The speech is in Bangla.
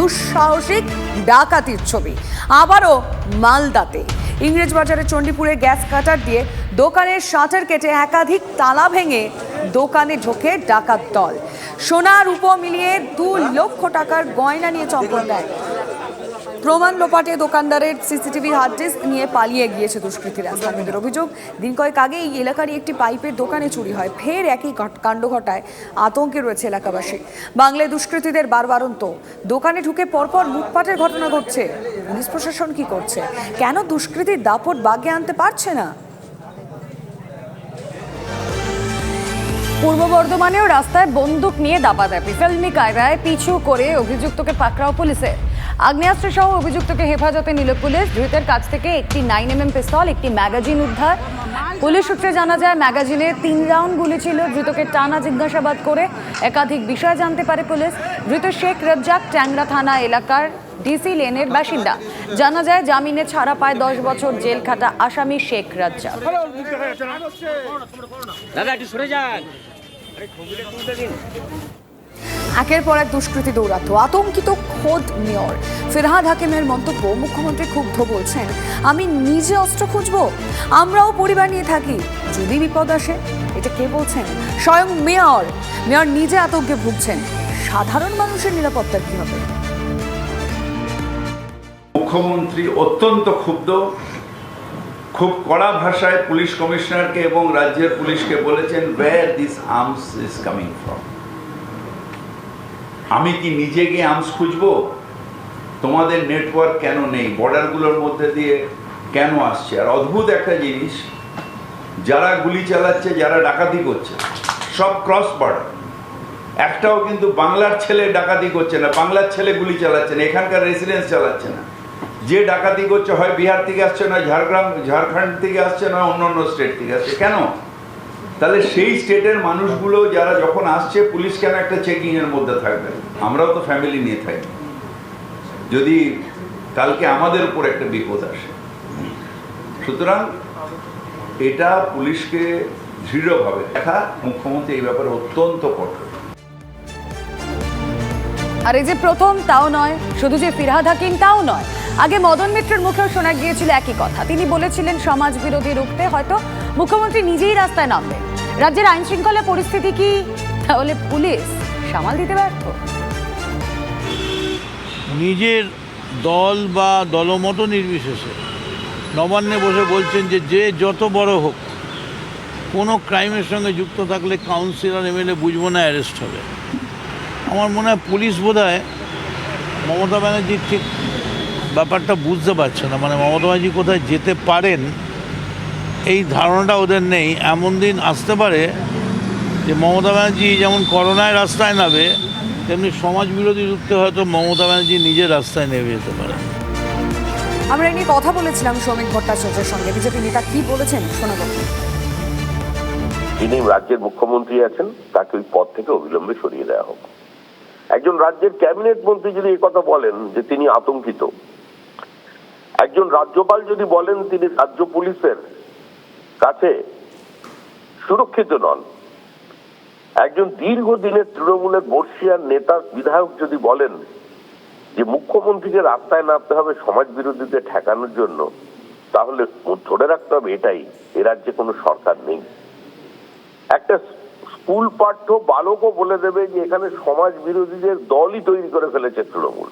দুঃসাহসিক ডাকাতির ছবি। আবারও মালদাতে। ইংরেজ বাজারে চণ্ডীপুরে গ্যাস কাটার দিয়ে দোকানের শাটার কেটে একাধিক তালা ভেঙে দোকানে ঢোকে ডাকাত দল। সোনা, রূপ মিলিয়ে দু লক্ষ টাকার গয়না নিয়ে চম্পট দেয়। প্রমাণ লোপাটে দোকানদারের সিসিটিভি হার্ড ডিস্ক নিয়ে পালিয়ে গিয়েছে দুষ্কৃতীরা। স্থানীয়দের অভিযোগ, দিন কয়েক আগে এই এলাকারই একটি পাইপের দোকানে চুরি হয়। ফের একই কাণ্ড ঘটায়। আতঙ্কে রয়েছে এলাকাবাসী। বাংলায় দুষ্কৃতীদের বারবারন্ত। দোকানে ঢুকে পরপর লুটপাটের ঘটনা ঘটছে। পুলিশ প্রশাসন কি করছে? কেন দুষ্কৃতীর দাপট বাগে আনতে পারছে না? পূর্ব বর্ধমানেও রাস্তায় বন্দুক নিয়ে দাপাদাপি। ফিল্মি কায়দায় পিছু করে অভিযুক্তকে পাকড়াও পুলিশে আগ্নেয়াস্ত্র সহ অভিযুক্তকে হেফাজতে নিল পুলিশ। ধৃতের কাছ থেকে একটি নাইন এম এম পিস্তল, একটি ম্যাগাজিন উদ্ধার। পুলিশ সূত্রে জানা যায়, ম্যাগাজিনে তিন রাউন্ড গুলি ছিল ধৃতকে টানা জিজ্ঞাসাবাদ করে একাধিক বিষয় জানতে পারে পুলিশ। ধৃত শেখ রজ্জাক, ট্যাংরা থানা এলাকার ডিসি লেনের বাসিন্দা। জানা যায়, জামিনে ছাড়া পায় দশ বছর জেল খাটা আসামি শেখ রাজ্জাক। দাদা, একটু সরে যান। একের পর এক দুষ্কৃতী দৌরাত্ম আতঙ্কিত খোদ মেয়র। ফিরহাদ হাকিমের মন্তব্য, মুখ্যমন্ত্রী ক্ষুব্ধ বলছেন, আমি নিজে অস্ত্র খুঁজবো, আমরাও পরিবার নিয়ে থাকি, যদি বিপদ আসে, এটা কে বলছেন? স্বয়ং মেয়র মেয়র নিজে আতঙ্কে ভুগছেন, সাধারণ মানুষের নিরাপত্তার কি হবে? মুখ্যমন্ত্রী অত্যন্ত ক্ষুব্ধ, খুব কড়া ভাষায় পুলিশ কমিশনারকে এবং রাজ্যের পুলিশকে বলেছেন where this arms is coming from আমি কি নিজে গিয়ে আমস খুঁজবো? তোমাদের নেটওয়ার্ক কেন নেই? বর্ডারগুলোর মধ্যে দিয়ে কেন আসছে? আর অদ্ভুত একটা জিনিস, যারা গুলি চালাচ্ছে, যারা ডাকাতি করছে, সব ক্রস বর্ডার একটাও কিন্তু বাংলার ছেলে ডাকাতি করছে না, বাংলার ছেলে গুলি চালাচ্ছে না, এখানকার রেসিডেন্স চালাচ্ছে না। যে ডাকাতি করছে হয় বিহার থেকে আসছে না ঝাড়গ্রাম, ঝাড়খণ্ড থেকে আসছে না অন্য অন্য স্টেট থেকে আসছে। কেন? তাহলে সেই স্টেটের মানুষগুলো যারা যখন আসছে পুলিশ কেন একটা চেকিং এর মধ্যে থাকবে? আমরাও তো ফ্যামিলি নিয়ে থাকি। যদি কালকে আমাদের উপর একটা বিপদ আসে। সুতরাং এটা পুলিশকে দৃঢ়ভাবে দেখা, মুখ্যমন্ত্রী এই ব্যাপারে অত্যন্ত কঠোর। আর এই যে প্রথম, তাও নয়। শুধু যে ফিরহাদ হাকিম, তাও নয়। আগে মদন মিত্রের মুখেও শোনা গিয়েছিল একই কথা। তিনি বলেছিলেন সমাজ বিরোধী রুখতে হয়তো মুখ্যমন্ত্রী নিজেই রাস্তায় নামবে রাজ্যের আইন শৃঙ্খলা পরিস্থিতি কি? তাহলে পুলিশ সামাল দিতে ব্যর্থ। নিজের দল বা দলমত নির্বিশেষে নবান্নে বসে বলছেন যে যে যত বড় হোক, কোনো ক্রাইমের সঙ্গে যুক্ত থাকলে কাউন্সিলর, এমএলএ বুঝব না, অ্যারেস্ট হবে। আমার মনে হয় পুলিশ বোধ হয় মমতা ব্যানার্জি ঠিক ব্যাপারটা বুঝতে পারছে না। মানে মমতা ব্যানার্জি কোথায় যেতে পারেন এই ধারণাটা ওদের নেই। এমন দিন আসতে পারে যে মমতা ব্যানার্জি যেমন করোনায় রাস্তায় নামে তেমনি সমাজ বিরোধী রুখতে হয়তো মমতা ব্যানার্জি নিজের রাস্তায় নেমে যেতে পারে। আমরা এই নিয়ে কথা বলেছিলাম শ্রমিক ভট্টাচার্যের সঙ্গে। বিজেপি নেতা কি বলেছেন শোনাবো। যিনি রাজ্যের মুখ্যমন্ত্রী আছেন তাকে ওই পদ থেকে অবিলম্বে সরিয়ে দেওয়া হোক। একজন রাজ্যের ক্যাবিনেট মন্ত্রী যদি এই কথা বলেন যে তিনি আতঙ্কিত একজন রাজ্যপাল যদি বলেন তিনি রাজ্য পুলিশের কাছে সুরক্ষিত নন। একজন দীর্ঘদিনের তৃণমূলের বর্ষিয়ার নেতা বিধায়ক যদি বলেন যে মুখ্যমন্ত্রীকে রাস্তায় নামতে হবে সমাজ বিরোধীদের ঠেকানোর জন্য, তাহলে ধরে রাখতে হবে এটাই, এ রাজ্যে কোনো সরকার নেই। একটা স্কুল পাঠ্য বালকও বলে দেবে যে এখানে সমাজ বিরোধীদের দলই তৈরি করে ফেলেছে তৃণমূল।